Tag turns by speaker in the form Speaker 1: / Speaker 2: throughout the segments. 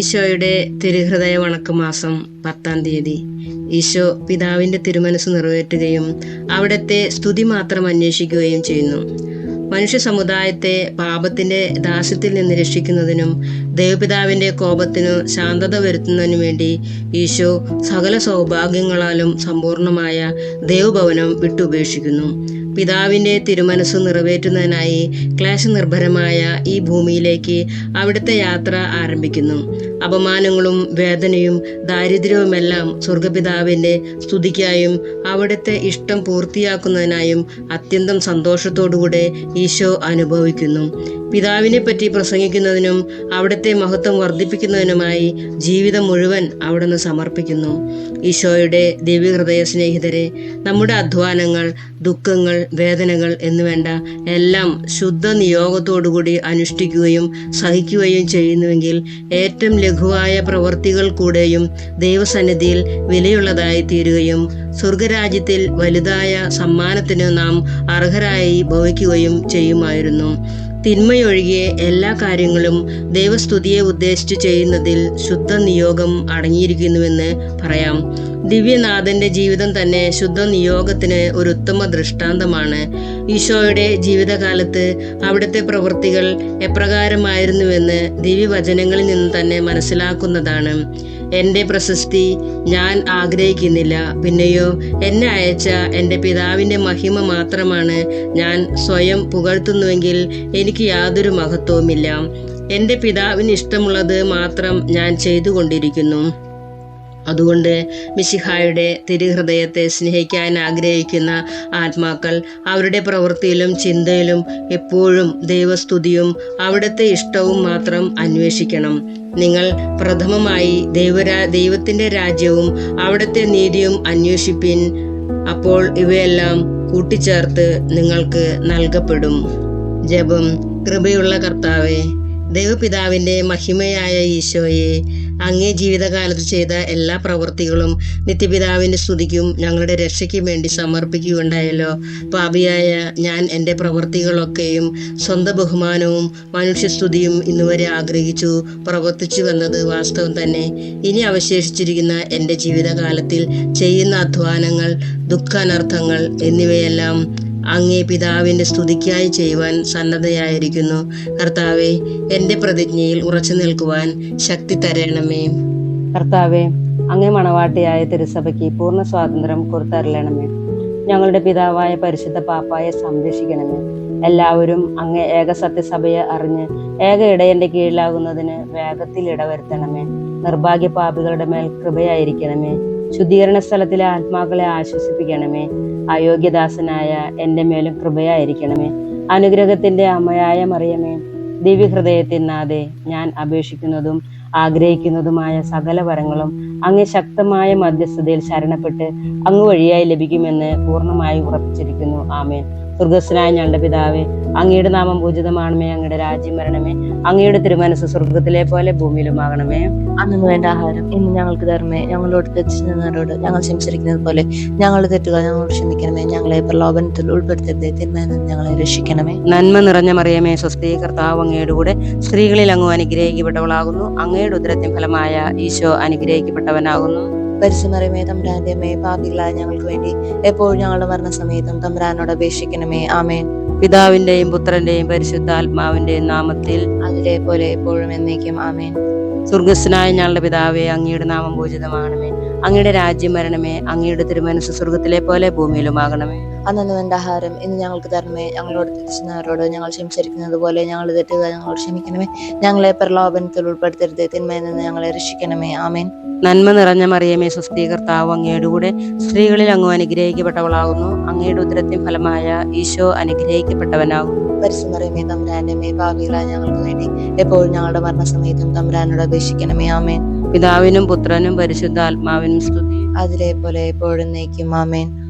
Speaker 1: ഈശോയുടെ തിരുഹൃദയ വണക്ക് മാസം പത്താം തീയതി. ഈശോ പിതാവിന്റെ തിരുമനസ് നിറവേറ്റുകയും അവിടത്തെ സ്തുതി മാത്രം അന്വേഷിക്കുകയും ചെയ്യുന്നു. മനുഷ്യ സമുദായത്തെ പാപത്തിന്റെ ദാസ്യത്തിൽ നിന്ന് രക്ഷിക്കുന്നതിനും ദേവപിതാവിന്റെ കോപത്തിനു ശാന്തത വരുത്തുന്നതിനു വേണ്ടി ഈശോ സകല സൗഭാഗ്യങ്ങളാലും സമ്പൂർണമായ ദേവഭവനം വിട്ടുപേക്ഷിക്കുന്നു. പിതാവിന്റെ തിരുമനസ് നിറവേറ്റുന്നതിനായി ക്ലേശനിർഭരമായ ഈ ഭൂമിയിലേക്ക് അവിടുത്തെ യാത്ര ആരംഭിക്കുന്നു. അപമാനങ്ങളും വേദനയും ദാരിദ്ര്യവുമെല്ലാം സ്വർഗപിതാവിന്റെ സ്തുതിക്കായും അവിടുത്തെ ഇഷ്ടം പൂർത്തിയാക്കുന്നതിനായും അത്യന്തം സന്തോഷത്തോടുകൂടെ ഈശോ അനുഭവിക്കുന്നു. പിതാവിനെ പറ്റി പ്രസംഗിക്കുന്നതിനും അവിടുത്തെ മഹത്വം വർദ്ധിപ്പിക്കുന്നതിനുമായി ജീവിതം മുഴുവൻ അവിടുന്ന് സമർപ്പിക്കുന്നു. ഈശോയുടെ ദിവ്യഹൃദയ സ്നേഹിതരെ നമ്മുടെ അധ്വാനങ്ങൾ ദുഃഖങ്ങൾ വേദനകൾ എന്നുവേണ്ട എല്ലാം ശുദ്ധ നിയോഗത്തോടുകൂടി അനുഷ്ഠിക്കുകയും സഹിക്കുകയും ചെയ്യുന്നുവെങ്കിൽ ഏറ്റവും ലഘുവായ പ്രവൃത്തികൾ കൂടെയും ദൈവസന്നിധിയിൽ വിലയുള്ളതായി തീരുകയും സ്വർഗരാജ്യത്തിൽ വലുതായ സമ്മാനത്തിന് നാം അർഹരായി ഭവിക്കുകയും ചെയ്യുമായിരുന്നു. തിന്മയൊഴികെ എല്ലാ കാര്യങ്ങളും ദൈവസ്തുതിയെ ഉദ്ദേശിച്ചു ചെയ്യുന്നതിൽ ശുദ്ധ നിയോഗം അടങ്ങിയിരിക്കുന്നുവെന്ന് പറയാം. ദിവ്യനാഥന്റെ ജീവിതം തന്നെ ശുദ്ധ നിയോഗത്തിന് ഒരു ഉത്തമ ദൃഷ്ടാന്തമാണ്. ഈശോയുടെ ജീവിതകാലത്ത് അവിടുത്തെ പ്രവൃത്തികൾ എപ്രകാരമായിരുന്നുവെന്ന് ദിവ്യവചനങ്ങളിൽ നിന്ന് തന്നെ മനസ്സിലാക്കുന്നതാണ്. എന്റെ പ്രശസ്തി ഞാൻ ആഗ്രഹിക്കുന്നില്ല. പിന്നെയോ എന്നെ അയച്ച എന്റെ പിതാവിന്റെ മഹിമ മാത്രമാണ് ഞാൻ സ്വയം പുകഴ്ത്തുന്നുവെങ്കിൽ എനിക്ക് യാതൊരു മഹത്വവുമില്ല. എന്റെ പിതാവിന് ഇഷ്ടമുള്ളത് മാത്രം ഞാൻ ചെയ്തുകൊണ്ടിരിക്കുന്നു. അതുകൊണ്ട് മിശിഹായുടെ തിരുഹൃദയത്തെ സ്നേഹിക്കാൻ ആഗ്രഹിക്കുന്ന ആത്മാക്കൾ അവരുടെ പ്രവൃത്തിയിലും ചിന്തയിലും എപ്പോഴും ദൈവസ്തുതിയും അവിടുത്തെ ഇഷ്ടവും മാത്രം അന്വേഷിക്കണം. നിങ്ങൾ പ്രഥമമായി ദൈവരാ ദൈവത്തിന്റെ രാജ്യവും അവിടുത്തെ നീതിയും അന്വേഷിപ്പിൻ. അപ്പോൾ ഇവയെല്ലാം കൂട്ടിച്ചേർത്ത് നിങ്ങൾക്ക് നൽകപ്പെടും. ജപം. കൃപയുള്ള കർത്താവെ ദൈവപിതാവിന്റെ മഹിമയായ ഈശോയെ അങ്ങേ ജീവിതകാലത്ത് ചെയ്ത എല്ലാ പ്രവൃത്തികളും നിത്യപിതാവിന്റെ സ്തുതിക്കും ഞങ്ങളുടെ രക്ഷയ്ക്കും വേണ്ടി സമർപ്പിക്കുകയുണ്ടായല്ലോ. പാപിയായ ഞാൻ എന്റെ പ്രവൃത്തികളൊക്കെയും സ്വന്തം ബഹുമാനവും മനുഷ്യസ്തുതിയും ഇന്നുവരെ ആഗ്രഹിച്ചു പ്രവർത്തിച്ചു വന്നത് വാസ്തവം തന്നെ. ഇനി അവശേഷിച്ചിരിക്കുന്ന എന്റെ ജീവിതകാലത്തിൽ ചെയ്യുന്ന അധ്വാനങ്ങൾ ദുഃഖാനർത്ഥങ്ങൾ എന്നിവയെല്ലാം അങ്ങേ പിതാവിന്റെ സ്തുതിക്കായി ചെയ്യുവാൻ സന്നദ്ധയായിരിക്കുന്നു. കർത്താവെ എന്റെ പ്രതിജ്ഞയിൽ ഉറച്ചു നിൽക്കുവാൻ ശക്തി തരണമേ.
Speaker 2: കർത്താവെ അങ്ങേ മണവാട്ടിയായ തിരുസഭയ്ക്ക് പൂർണ സ്വാതന്ത്ര്യം കൊടുത്തരളണമേ. ഞങ്ങളുടെ പിതാവായ പരിശുദ്ധ പാപ്പായെ സംരക്ഷിക്കണമേ. എല്ലാവരും അങ്ങ് ഏക സത്യസഭയെ അറിഞ്ഞ് ഏക ഇടയന്റെ കീഴിലാകുന്നതിന് വേഗത്തിൽ ഇടവരുത്തണമേ. നിർഭാഗ്യ പാപികളുടെ മേൽ കൃപയായിരിക്കണമേ. ശുദ്ധീകരണ സ്ഥലത്തിലെ ആത്മാക്കളെ ആശ്വസിപ്പിക്കണമേ. അയോഗ്യദാസനായ എന്റെ മേലും കൃപയായിരിക്കണമേ. അനുഗ്രഹത്തിന്റെ അമ്മയായ മറിയമേ ദിവ്യഹൃദയത്തിൽ നാഥേ ഞാൻ അപേക്ഷിക്കുന്നതും ആഗ്രഹിക്കുന്നതുമായ സകല വരങ്ങളും അങ്ങ് ശക്തമായ മധ്യസ്ഥതയിൽ ശരണപ്പെട്ട് അങ്ങ് വഴിയായി ലഭിക്കുമെന്ന് പൂർണമായി ഉറപ്പിച്ചിരിക്കുന്നു. ആമേൻ. സ്വർഗസ്വനായ ഞങ്ങളുടെ പിതാവേ അങ്ങയുടെ നാമം പൂജിതമാണമേ അങ്ങയുടെ രാജ്യം വരണമേ അങ്ങയുടെ തിരുമനസ് സ്വർഗത്തിലെ പോലെ ഭൂമിയിലുമാകണമേ.
Speaker 3: അന്നു വേണ്ട ആഹാരം ഇന്ന് ഞങ്ങൾക്ക് തരണമേ. ഞങ്ങളോട് തെറ്റിച്ചവരോട് ഞങ്ങൾ ക്ഷമിച്ചിരിക്കുന്നത് പോലെ ഞങ്ങൾ തെറ്റുകൾ ഞങ്ങളോട് ക്ഷമിക്കണമേ. ഞങ്ങളെ പ്രലോഭനത്തിൽ ഉൾപ്പെടുത്തരുതേ. തിന്മയിൽ നിന്ന് ഞങ്ങളെ രക്ഷിക്കണമേ.
Speaker 1: നന്മ നിറഞ്ഞ മറിയമേ സ്വസ്തി കർത്താവ് അങ്ങയുടെ കൂടെ സ്ത്രീകളിൽ അങ്ങ് അനുഗ്രഹിക്കപ്പെട്ടവളാകുന്നു. അങ്ങയുടെ ഉദരത്തിൻ ഫലമായ ഈശോ അനുഗ്രഹിക്കപ്പെട്ടവനാകുന്നു.
Speaker 3: പരിശുമറിയമേ തമ്പുരാന്റെ അമ്മേ പാപികളായ ഞങ്ങൾക്ക് വേണ്ടി എപ്പോഴും ഞങ്ങളുടെ മരണസമയത്തും തമ്പുരാനോട് അപേക്ഷിക്കണമേ. ആമേൻ.
Speaker 1: പിതാവിന്റെയും പുത്രന്റെയും പരിശുദ്ധാത്മാവിന്റെയും നാമത്തിൽ
Speaker 3: അതിലെ പോലെ എപ്പോഴും എന്നേക്കും ആമേൻ.
Speaker 1: സ്വർഗസ്നായ ഞങ്ങളുടെ പിതാവേ അങ്ങയുടെ നാമം പൂജിതമാകണമേ. അങ്ങയുടെ രാജ്യം വരണമേ. അങ്ങയുടെ തിരുമനസ് സ്വർഗത്തിലെ പോലെ ഭൂമിയിലുമാകണമേ.
Speaker 3: അന്നു വേണ്ട ആഹാരം ഇന്ന് ഞങ്ങൾക്ക് തരണമേ. ഞങ്ങളോട് തെറ്റിച്ചവരോട് ഞങ്ങൾ ക്ഷമിച്ചിരിക്കുന്നത് പോലെ ഞങ്ങൾ തെറ്റുക ഞങ്ങളോട് ക്ഷമിക്കണമേ. ഞങ്ങളെ പ്രലോഭനത്തിൽ ഉൾപ്പെടുത്തരുത്. തിന്മയിൽ നിന്ന് ഞങ്ങളെ രക്ഷിക്കണമേ. ആമേൻ.
Speaker 1: നന്മ നിറഞ്ഞ മറിയമേ സ്വസ്ഥീകർത്താവ് അങ്ങയുടെ കൂടെ സ്ത്രീകളിൽ അങ്ങ് അനുഗ്രഹിക്കപ്പെട്ടവളാകുന്നു. അങ്ങയുടെ ഉദരത്തിൻ ഫലമായ ഈശോ അനുഗ്രഹിക്കപ്പെട്ടവനാകുന്നു.
Speaker 3: പരിശുമറിയമേ തമ്പ്രാനമേ ഭാവികളായ ഞങ്ങൾക്ക് വേണ്ടി എപ്പോഴും ഞങ്ങളുടെ മരണസമയത്തും തമ്പുരാനോട് അപേക്ഷിക്കണമേ. ആമേൻ.
Speaker 1: പിതാവിനും പുത്രനും പരിശുദ്ധാത്മാവിനും സ്തുതി.
Speaker 3: അതിലെ പോലെ എപ്പോഴും നയിക്കും ആമേൻ.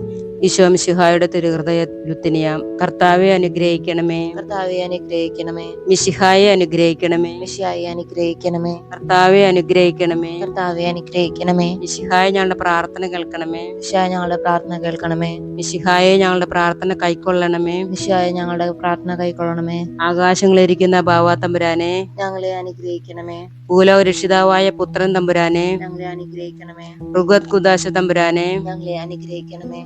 Speaker 1: ഈശോ ശിഹായുടെ തിരുഹൃദയ ലുത്തിനിയാം കർത്താവെ അനുഗ്രഹിക്കണമേ.
Speaker 3: കർത്താവെ അനുഗ്രഹിക്കണമേ.
Speaker 1: മിശിഹായെ അനുഗ്രഹിക്കണമേ.
Speaker 3: മിശിഹായെ അനുഗ്രഹിക്കണമേ.
Speaker 1: കർത്താവെ അനുഗ്രഹിക്കണമേ.
Speaker 3: കർത്താവെ അനുഗ്രഹിക്കണമേ.
Speaker 1: മിശിഹായ ഞങ്ങളുടെ പ്രാർത്ഥന കേൾക്കണമേ.
Speaker 3: മിശിഹായ ഞങ്ങളുടെ പ്രാർത്ഥന കേൾക്കണമേ.
Speaker 1: മിശിഹായെ ഞങ്ങളുടെ പ്രാർത്ഥന കൈക്കൊള്ളണമേ.
Speaker 3: മിശിഹായ ഞങ്ങളുടെ പ്രാർത്ഥന കൈക്കൊള്ളണമേ.
Speaker 1: ആകാശങ്ങളിരിക്കുന്ന ഭാവാ തമ്പുരാനെ.
Speaker 3: ഞങ്ങളെ അനുഗ്രഹിക്കണമേ.
Speaker 1: ഭൂലോരക്ഷിതാവായ പുത്രൻ തമ്പുരാനെ.
Speaker 3: ഞങ്ങളെ അനുഗ്രഹിക്കണമേ.
Speaker 1: ഋഗത് കുദാശ തമ്പുരാനെ.
Speaker 3: ഞങ്ങളെ അനുഗ്രഹിക്കണമേ.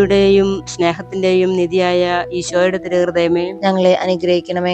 Speaker 1: നീതിയുടെയും സ്നേഹത്തിന്റെയും നിധിയായ ഈശോയുടെ തിരുഹൃദയമേ
Speaker 3: ഞങ്ങളെ അനുഗ്രഹിക്കണമേ.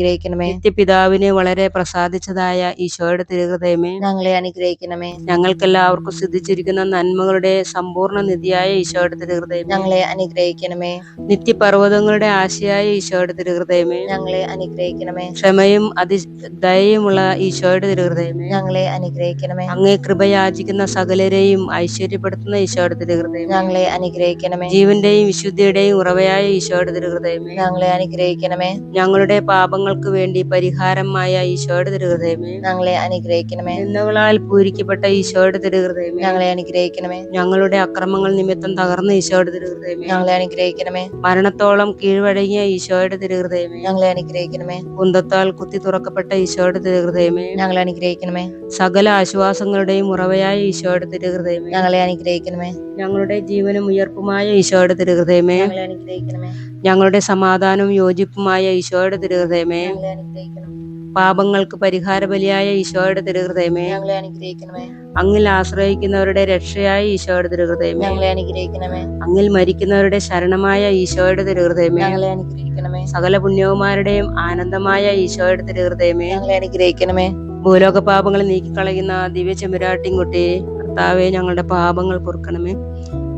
Speaker 1: നിത്യപിതാവിനെ വളരെ പ്രസാദിച്ചതായ ഈശോയുടെ തിരുഹൃദയമേ
Speaker 3: ഞങ്ങളെ അനുഗ്രഹിക്കണമേ.
Speaker 1: ഞങ്ങൾക്കെല്ലാവർക്കും സിദ്ധിച്ചിരിക്കുന്ന നന്മകളുടെ സമ്പൂർണ നിധിയായ ഈശോയുടെ തിരുഹൃദയം
Speaker 3: ഞങ്ങളെ അനുഗ്രഹിക്കണമേ.
Speaker 1: നിത്യപർവതങ്ങളുടെ ആശയായ ഈശോയുടെ തിരുഹൃദയമേ.
Speaker 3: ഞങ്ങളെ അനുഗ്രഹിക്കണമേ.
Speaker 1: ക്ഷമയും അതി ദയയുമുള്ള ഈശോയുടെ തിരുഹൃദയമേ.
Speaker 3: ഞങ്ങളെ അനുഗ്രഹിക്കണമേ.
Speaker 1: അങ്ങേ കൃപയാചിക്കുന്ന സകലരെയും ഐശ്വര്യപ്പെടുത്തുന്ന ഈശോയുടെ തിരുഹൃദയം
Speaker 3: ഞങ്ങളെ അനുഗ്രഹിക്കണമേ.
Speaker 1: ജീവന്റെയും വിശുദ്ധിയുടെയും ഉറവയായ ഈശോയുടെ തിരുഹൃദയമേ.
Speaker 3: ഞങ്ങളെ അനുഗ്രഹിക്കണമേ.
Speaker 1: ഞങ്ങളുടെ പാപങ്ങൾക്ക് വേണ്ടി പരിഹാരമായ ഈശോയുടെ തിരുഹൃദയമേ.
Speaker 3: ഞങ്ങളെ അനുഗ്രഹിക്കണമേ.
Speaker 1: നിന്നുകളാൽ പൂരിക്കപ്പെട്ട ഈശോയുടെ തിരുഹൃദയമേ.
Speaker 3: ഞങ്ങളെ അനുഗ്രഹിക്കണമേ.
Speaker 1: ഞങ്ങളുടെ അക്രമങ്ങൾ നിമിത്തം തകർന്ന ഈശോയുടെ തിരുഹൃദയമേ.
Speaker 3: ഞങ്ങളെ അനുഗ്രഹിക്കണമേ.
Speaker 1: മരണത്തോളം കീഴ്വഴങ്ങിയ ഈശോയുടെ തിരുഹൃദയമേ.
Speaker 3: ഞങ്ങളെ അനുഗ്രഹിക്കണമേ.
Speaker 1: കുന്തത്താൽ കുത്തി തുറക്കപ്പെട്ട ഈശോയുടെ തിരുഹൃദയമേ.
Speaker 3: ഞങ്ങളെ അനുഗ്രഹിക്കണമേ.
Speaker 1: സകല ആശ്വാസങ്ങളുടെയും ഉറവയായ ഈശോയുടെ തിരുഹൃദയമേ.
Speaker 3: ഞങ്ങളെ അനുഗ്രഹിക്കണമേ.
Speaker 1: ഞങ്ങളുടെ ജീവനും ഉയർപ്പുമായ ഈശോയുടെ തിരുഹൃദയമേ.
Speaker 3: ഞങ്ങളെ അനുഗ്രഹിക്കണമേ.
Speaker 1: ഞങ്ങളുടെ സമാധാനവും യോജിപ്പുമായ ഈശോയുടെ തിരുഹൃദയമേ.
Speaker 3: ഞങ്ങളെ അനുഗ്രഹിക്കണം
Speaker 1: പാപങ്ങൾക്ക് പരിഹാര ബലിയായ ഈശോയുടെ തിരുഹൃദയമേ.
Speaker 3: ഞങ്ങളെ അനുഗ്രഹിക്കണമേ.
Speaker 1: അങ്ങിൽ ആശ്രയിക്കുന്നവരുടെ രക്ഷയായ ഈശോയുടെ തിരുഹൃദയമേ.
Speaker 3: ഞങ്ങളെ അനുഗ്രഹിക്കണമേ.
Speaker 1: അങ്ങിൽ മരിക്കുന്നവരുടെ ശരണമായ ഈശോയുടെ തിരുഹൃദയമേ.
Speaker 3: ഞങ്ങളെ അനുഗ്രഹിക്കണമേ.
Speaker 1: സകല പുണ്യവുമാരുടെയും ആനന്ദമായ ഈശോയുടെ തിരുഹൃദയമേ.
Speaker 3: ഞങ്ങളെ അനുഗ്രഹിക്കണമേ.
Speaker 1: ഭൂലോക പാപങ്ങൾ നീക്കിക്കളയുന്ന ദിവ്യ ചെമ്പുരാട്ടിൻകുട്ടി കർത്താവെ ഞങ്ങളുടെ പാപങ്ങൾ പൊറുക്കണമേ.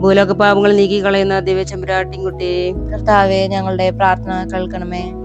Speaker 1: ഭൂലോക പാപങ്ങൾ നീക്കിക്കളയുന്ന ദിവ്യ ചെമ്പുരാട്ടിൻകുട്ടി
Speaker 3: കർത്താവെ ഞങ്ങളുടെ പ്രാർത്ഥന കേൾക്കണമേ.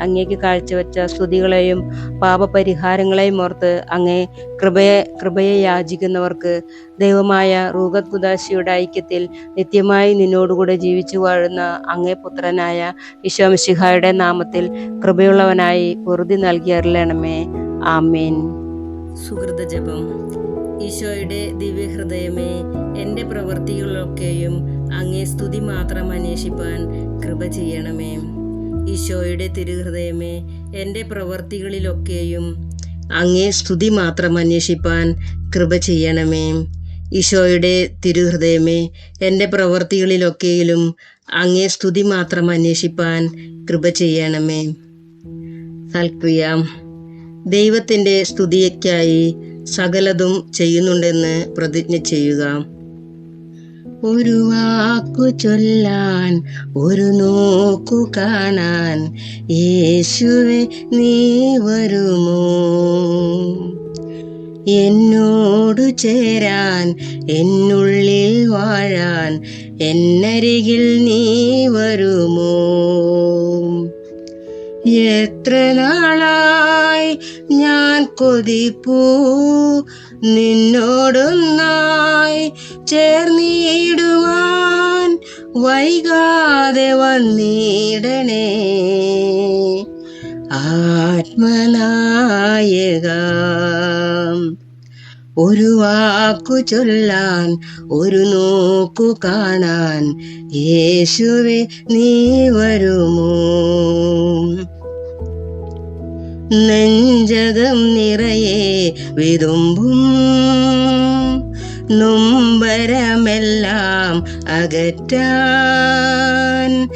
Speaker 1: അങ്ങേക്ക് കാഴ്ചവെച്ച സ്തുതികളെയും പാപപരിഹാരങ്ങളെയും ഓർത്ത് അങ്ങേ കൃപയെ കൃപയെ യാചിക്കുന്നവർക്ക് ദൈവമായ റൂഗത് കുദാശിയുടെ ഐക്യത്തിൽ നിത്യമായി നിന്നോടുകൂടെ ജീവിച്ചു വാഴുന്ന അങ്ങേ പുത്രനായ ഈശോമിശിഹായുടെ നാമത്തിൽ കൃപയുള്ളവനായി പൊറുതി നൽകിയറിയണമേ ആമീൻ. സുഹൃത ജപം ഈശോയുടെ ദിവ്യഹൃദയമേ എന്റെ പ്രവൃത്തികളൊക്കെയും അങ്ങേ സ്തുതി മാത്രം അന്വേഷിപ്പാൻ കൃപ ചെയ്യണമേ. ഈശോയുടെ തിരുഹൃദയമേ എന്റെ പ്രവൃത്തികളിലൊക്കെയും അങ്ങേ സ്തുതി മാത്രം അന്വേഷിപ്പാൻ കൃപ ചെയ്യണമേ. ഈശോയുടെ തിരുഹൃദയമേ എന്റെ പ്രവൃത്തികളിലൊക്കെയിലും അങ്ങേ സ്തുതി മാത്രം അന്വേഷിപ്പാൻ കൃപ ചെയ്യണമേ. സൽക്രിയ ദൈവത്തിന്റെ സ്തുതിയ്ക്കായി സകലതും ചെയ്യുന്നുണ്ടെന്ന് പ്രതിജ്ഞ ചെയ്യുക. ഒരു വാക്കു ചൊല്ലാൻ ഒരു നോക്കു കാണാൻ. യേശുവെ നീ വരുമോ? എന്നോടു ചേരാൻ എന്നുള്ളിൽ വാഴാൻ എന്നരികിൽ നീ വരുമോ? എത്ര നാളായി ഞാൻ കൊതിപ്പൂ? നിന്നോടൊന്നായി ചേർന്നിടുവാൻ വൈകാതെ വന്നിടണേ. ആത്മനായക. ഒരു വാക്കു ചൊല്ലാൻ ഒരു നോക്കു കാണാൻ യേശുവേ നീ വരുമോ? നെഞ്ചകം നിറയെ വിതുമ്പും. നൊമ്പരമെല്ലാം അകറ്റാൻ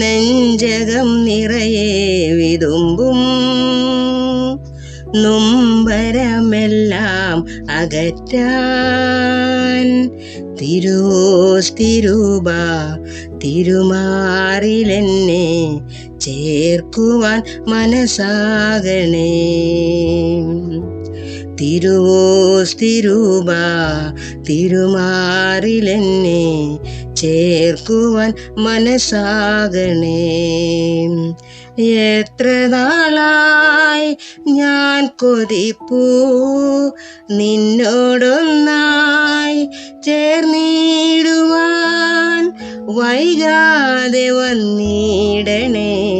Speaker 1: നെഞ്ചകം നിറയെ വിതുമ്പും. നൊമ്പരമെല്ലാം അകറ്റാൻ. തിരുവോസ്തിരൂപ തിരുമാറിലെന്നെ ചേർക്കുവാൻ മനസ്സാകണേ. തിരുവോസ്തിരൂപ തിരുമാറിലെന്നെ ചേർക്കുവാൻ മനസ്സാകണേ. എത്ര നാളായി ഞാൻ കൊതിപ്പൂ? നിന്നോടൊന്നായി ചേർന്നിടുവാൻ വൈകാതെ വന്നിടണേ.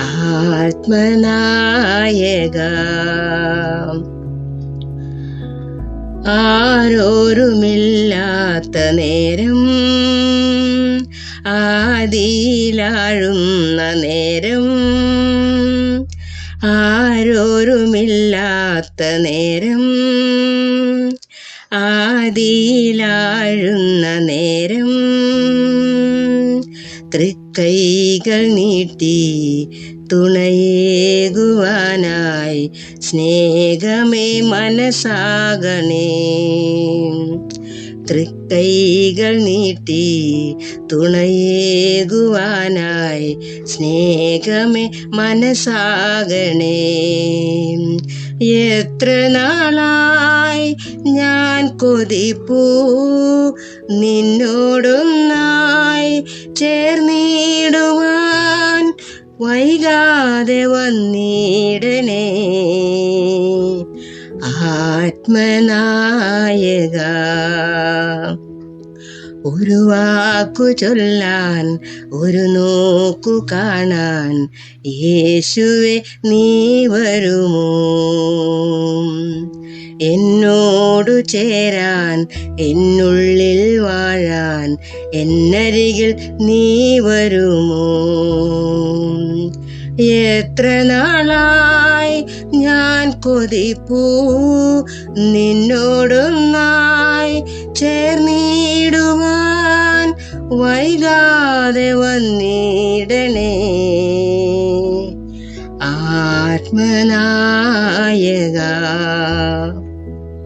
Speaker 1: ആത്മനായക ആരോരുമില്ലാത്ത നേരം ആദിയിലാഴുന്ന നേരം. ആരോരുമില്ലാത്ത നേരം. ആദിയിലാഴുന്ന നേരം. തൃക്കൈകൾ നീട്ടി തുണയേകുവാനായി സ്നേഹമേ മനസ്സാകണേ. തൃക്കൈകൾ നീട്ടി തുണയേകുവാനായി സ്നേഹമേ മനസ്സാകണേ. എത്ര നാളായി ഞാൻ കൊതിപ്പൂ നിന്നോടൊന്നായി ചേർന്നിടുവാൻ വൈകാതെ വന്നിടണേ. ആത്മനായക ഒരു വാക്കു ചൊല്ലാൻ ഒരു നോക്കു കാണാൻ യേശുവെ നീ വരുമോ? എന്നോടു ചേരാൻ എന്നുള്ളിൽ വാഴാൻ എന്നരികിൽ നീ വരുമോ? എത്ര നാളായി ഞാൻ കൊതിപ്പൂ? നിന്നോടൊന്നായി ചേർന്നിടുവാൻ വൈകാതെ വന്നിടണേ. ആത്മനായക